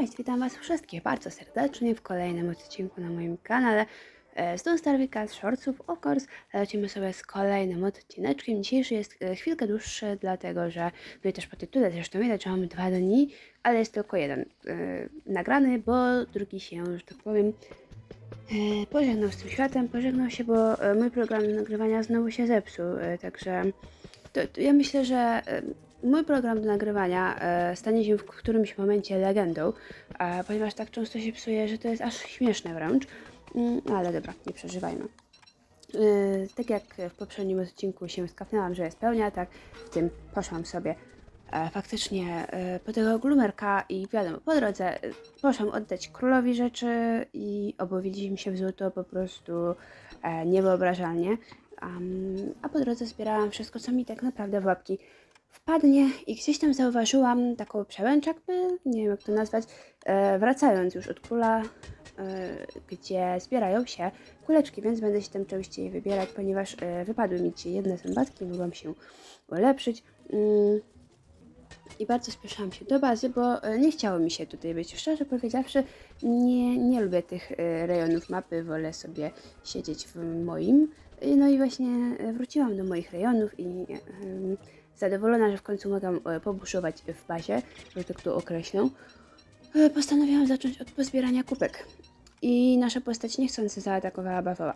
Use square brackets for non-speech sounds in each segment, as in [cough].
Cześć, witam Was wszystkich bardzo serdecznie w kolejnym odcinku na moim kanale. E, Z Starwika z Shortsów of course lecimy sobie z kolejnym odcineczkiem. Dzisiejszy jest e, chwilkę dłuższy, dlatego że, no i też po tytule zresztą widać, że mamy dwa dni, ale jest tylko jeden e, nagrany, bo drugi się, że tak powiem, e, pożegnał z tym światem, pożegnał się, bo mój program nagrywania znowu się zepsuł, e, także to, to ja myślę, że mój program do nagrywania e, stanie się w którymś momencie legendą, e, ponieważ tak często się psuje, że to jest aż śmieszne wręcz. Mm, ale dobra, nie przeżywajmy. E, tak jak w poprzednim odcinku się skapnęłam, że jest pełnia, tak w tym poszłam sobie e, faktycznie e, po tego glumerka i wiadomo, po drodze e, poszłam oddać królowi rzeczy i obowiliśmy się w złoto po prostu e, niewyobrażalnie. Am, a po drodze zbierałam wszystko, co mi tak naprawdę w łapki wpadnie i gdzieś tam zauważyłam taką przełęcz, jakby, nie wiem jak to nazwać, e, wracając już od króla, e, gdzie zbierają się kuleczki, więc będę się tam częściej wybierać, ponieważ e, wypadły mi dzisiaj jedne zębatki, mogłam się ulepszyć. Mm. I bardzo spieszyłam się do bazy, bo nie chciało mi się tutaj być. Szczerze powiedziawszy, nie, nie lubię tych rejonów mapy, wolę sobie siedzieć w moim. No i właśnie wróciłam do moich rejonów i zadowolona, że w końcu mogę e, pobuszować w bazie, że tak to określę, e, postanowiłam zacząć od pozbierania kubek. I nasza postać niechcący zaatakowała bawoła.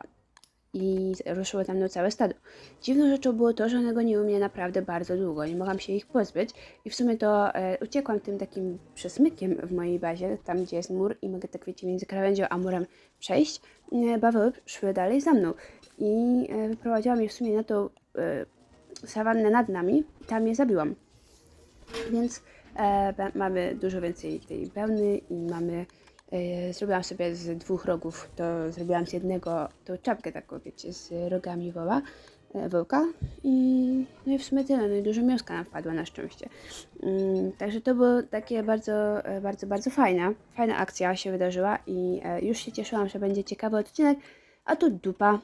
I ruszyło tam no całe stado. Dziwną rzeczą było to, że one goniły mnie naprawdę bardzo długo. Nie mogłam się ich pozbyć. I w sumie to e, uciekłam tym takim przesmykiem w mojej bazie, tam gdzie jest mur i mogę tak wiecie między krawędzią a murem przejść. E, bawoły szły dalej za mną. I e, wyprowadziłam je w sumie na tą e, sawannę nad nami i tam je zabiłam. Więc e, mamy dużo więcej tej wełny i mamy. E, zrobiłam sobie z dwóch rogów, to zrobiłam z jednego tą czapkę taką, wiecie, z rogami woła, e, wołka i no i w sumie tyle, no i dużo mięska nam wpadło na szczęście. Mm, także to było takie bardzo, e, bardzo, bardzo fajna, fajna akcja się wydarzyła i e, już się cieszyłam, że będzie ciekawy odcinek, a tu dupa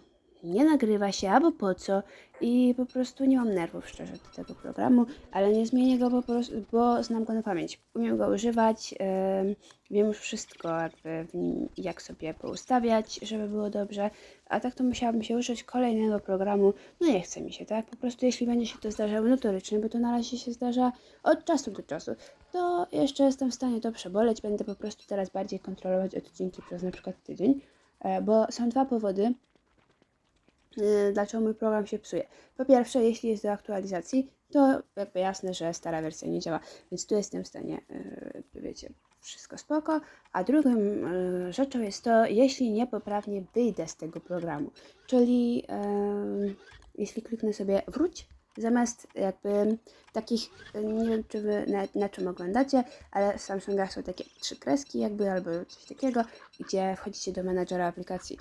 nie nagrywa się, albo po co. I po prostu nie mam nerwów szczerze do tego programu, ale nie zmienię go po prostu, bo znam go na pamięć. Umiem go używać, em, wiem już wszystko, jakby nim, jak sobie poustawiać, żeby było dobrze. A tak to musiałabym się użyć kolejnego programu. No nie chce mi się, tak? Po prostu jeśli będzie się to zdarzało notorycznie, bo to na razie się zdarza od czasu do czasu, to jeszcze jestem w stanie to przeboleć. Będę po prostu teraz bardziej kontrolować odcinki przez na przykład tydzień, e, bo są dwa powody, dlaczego mój program się psuje. Po pierwsze, jeśli jest do aktualizacji, to jakby jasne, że stara wersja nie działa, więc tu jestem w stanie, y, wiecie, wszystko spoko. A drugą y, rzeczą jest to, jeśli niepoprawnie wyjdę z tego programu, czyli y, jeśli kliknę sobie wróć, zamiast jakby takich, y, nie wiem czy wy na, na czym oglądacie, ale w Samsungach są takie trzy kreski jakby albo coś takiego, gdzie wchodzicie do menadżera aplikacji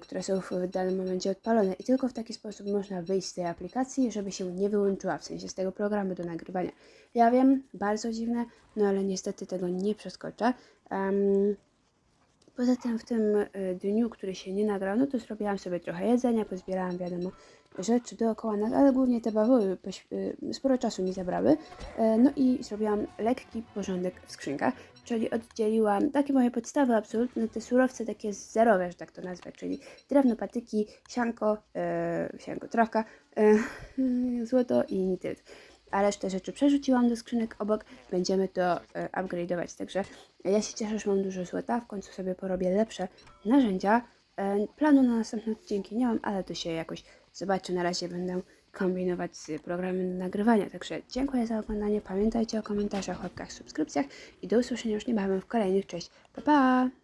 które są w danym momencie odpalone i tylko w taki sposób można wyjść z tej aplikacji, żeby się nie wyłączyła, w sensie z tego programu do nagrywania. Ja wiem, bardzo dziwne, no ale niestety tego nie przeskoczę. Em, Poza tym w tym y, dniu, który się nie nagrał, no to zrobiłam sobie trochę jedzenia, pozbierałam wiadomo rzeczy dookoła nas, ale głównie te bawoły y, sporo czasu mi zabrały. E, No i zrobiłam lekki porządek w skrzynkach, czyli oddzieliłam takie moje podstawy absolutne, te surowce takie zerowe, że tak to nazwę, czyli drewno, patyki, sianko, e, sianko, trawka, e, [laughs] złoto i nitryt a resztę rzeczy przerzuciłam do skrzynek obok, będziemy to e, upgrade'ować. Także ja się cieszę, że mam dużo złota, w końcu sobie porobię lepsze narzędzia. Planu na następne odcinki nie mam, ale to się jakoś zobaczy. Na razie będę kombinować z programem nagrywania. Także dziękuję za oglądanie. Pamiętajcie o komentarzach, łapkach, subskrypcjach i do usłyszenia już niebawem w kolejnych. Cześć, pa pa!